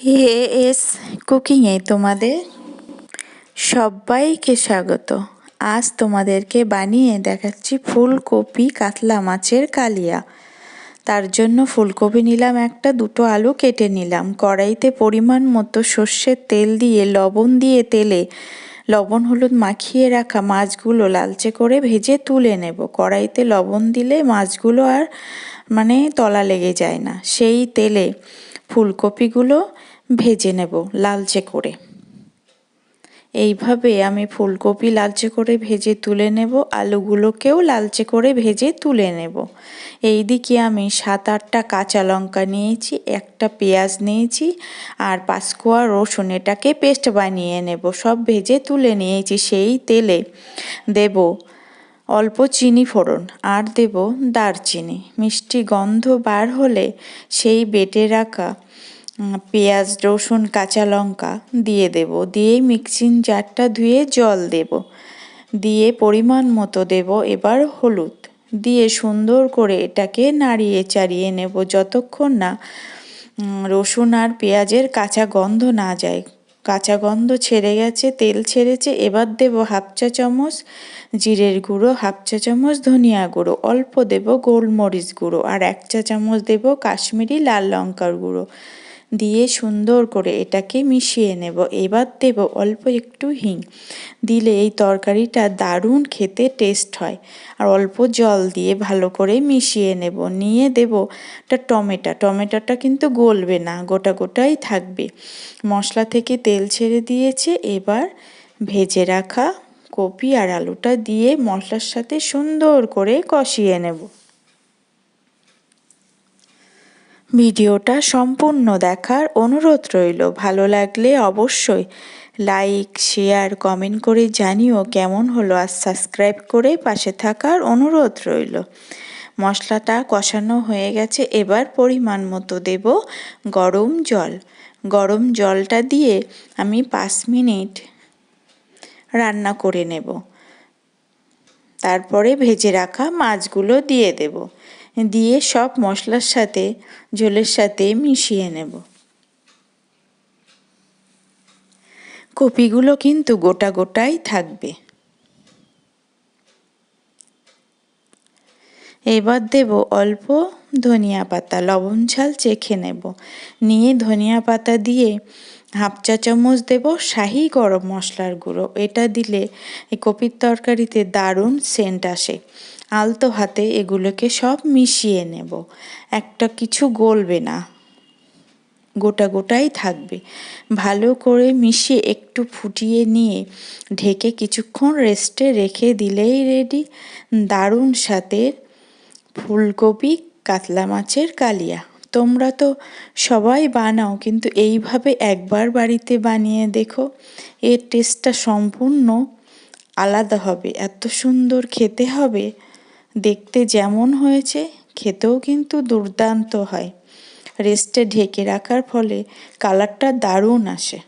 S কুকিংয়ে তোমাদের সবাইকে স্বাগত। আজ তোমাদেরকে বানিয়ে দেখাচ্ছি ফুলকপি কাতলা মাছের কালিয়া। তার জন্য ফুলকপি নিলাম একটা, দুটো আলু কেটে নিলাম। কড়াইতে পরিমাণ মতো সর্ষের তেল দিয়ে লবণ দিয়ে তেলে লবণ হলুদ মাখিয়ে রাখা মাছগুলো লালচে করে ভেজে তুলে নেব। কড়াইতে লবণ দিলে মাছগুলো আর মানে তলা লেগে যায় না। সেই তেলে ফুলকপিগুলো ভেজে নেব লালচে করে। এইভাবে আমি ফুলকপি লালচে করে ভেজে তুলে নেব, আলুগুলোকেও লালচে করে ভেজে তুলে নেব। এই দিকে আমি সাত আটটা কাঁচা লঙ্কা নিয়েছি, একটা পেঁয়াজ নিয়েছি আর পাঁচকোয়া রসুন, এটাকে পেস্ট বানিয়ে নেব। সব ভেজে তুলে নিয়েছি সেই তেলে। দেব অল্প চিনি ফোড়ন, আর দেব দারচিনি। মিষ্টি গন্ধ বার হলে সেই বেটে রাখা পেঁয়াজ, রসুন, কাঁচা লঙ্কা দিয়ে দেব। দিয়ে মিক্সিং জারটা ধুয়ে জল দেব। দিয়ে পরিমাণ মতো দেব এবার হলুদ। দিয়ে সুন্দর করে এটাকে নাড়িয়ে চাড়িয়ে নেব, যতক্ষণ না রসুন আর পেঁয়াজের কাঁচা গন্ধ না যায়। কাঁচা গন্ধ ছেড়ে গেছে, তেল ছেড়েছে, এবার দেব হাফ চা চামচ জিরের গুঁড়ো, হাফ চা চামচ ধনিয়া গুঁড়ো, অল্প দেব গোলমরিচ গুঁড়ো, আর এক চা চামচ দেব কাশ্মীরি লাল লঙ্কার গুঁড়ো। দিয়ে সুন্দর করে এটাকে মিশিয়ে নেব। এবার দেব অল্প একটু হিং। দিলে এই তরকারিটা দারুণ খেতে টেস্ট হয়। আর অল্প জল দিয়ে ভালো করে মিশিয়ে নেব। নিয়ে দেব একটা টমেটো। টমেটোটা কিন্তু গলবে না, গোটা গোটাই থাকবে। মশলা থেকে তেল ছেড়ে দিয়েছে। এবার ভেজে রাখা কপি আর আলুটা দিয়ে মশলার সাথে সুন্দর করে কষিয়ে নেব। ভিডিওটা সম্পূর্ণ দেখার অনুরোধ রইল। ভালো লাগলে অবশ্যই লাইক, শেয়ার, কমেন্ট করে জানিও কেমন হলো আর সাবস্ক্রাইব করে পাশে থাকার অনুরোধ রইল। মশলাটা কষানো হয়ে গেছে, এবার পরিমাণ মতো দেব গরম জল। গরম জলটা দিয়ে আমি পাঁচ মিনিট রান্না করে নেব। তারপরে ভেজে রাখা মাছগুলো দিয়ে দেব। দিয়ে সব মশলার সাথে ঝোলের সাথে মিশিয়ে নেব। কপিগুলো কিন্তু গোটা গোটাই থাকবে। এবার দেব অল্প ধনিয়া পাতা, লবণ ঝাল চেখে নেব। নিয়ে ধনিয়া পাতা দিয়ে হাফ চা চামচ দেব শাহি গরম মশলার গুঁড়ো। এটা দিলে এই কপির তরকারিতে দারুণ সেন্ট আসে। আলতো হাতে এগুলোকে সব মিশিয়ে নেব। একটা কিছু গলবে না। গোটা গোটাই থাকবে। ভালো করে মিশিয়ে একটু ফুটিয়ে নিয়ে ঢেকে কিছুক্ষণ রেস্টে রেখে দিলেই রেডি। দারুণ সাথে ফুলকপি কাতলা মাছের কালিয়া। তোমরা তো সবাই বানাও, কিন্তু এইভাবে একবার বাড়িতে বানিয়ে দেখো, এর টেস্টটা সম্পূর্ণ আলাদা হবে। এত সুন্দর খেতে হবে। দেখতে যেমন হয়েছে খেতেও কিন্তু দুর্দান্ত হয়। রেস্টে ঢেকে রাখার ফলে কালারটা দারুণ আসে।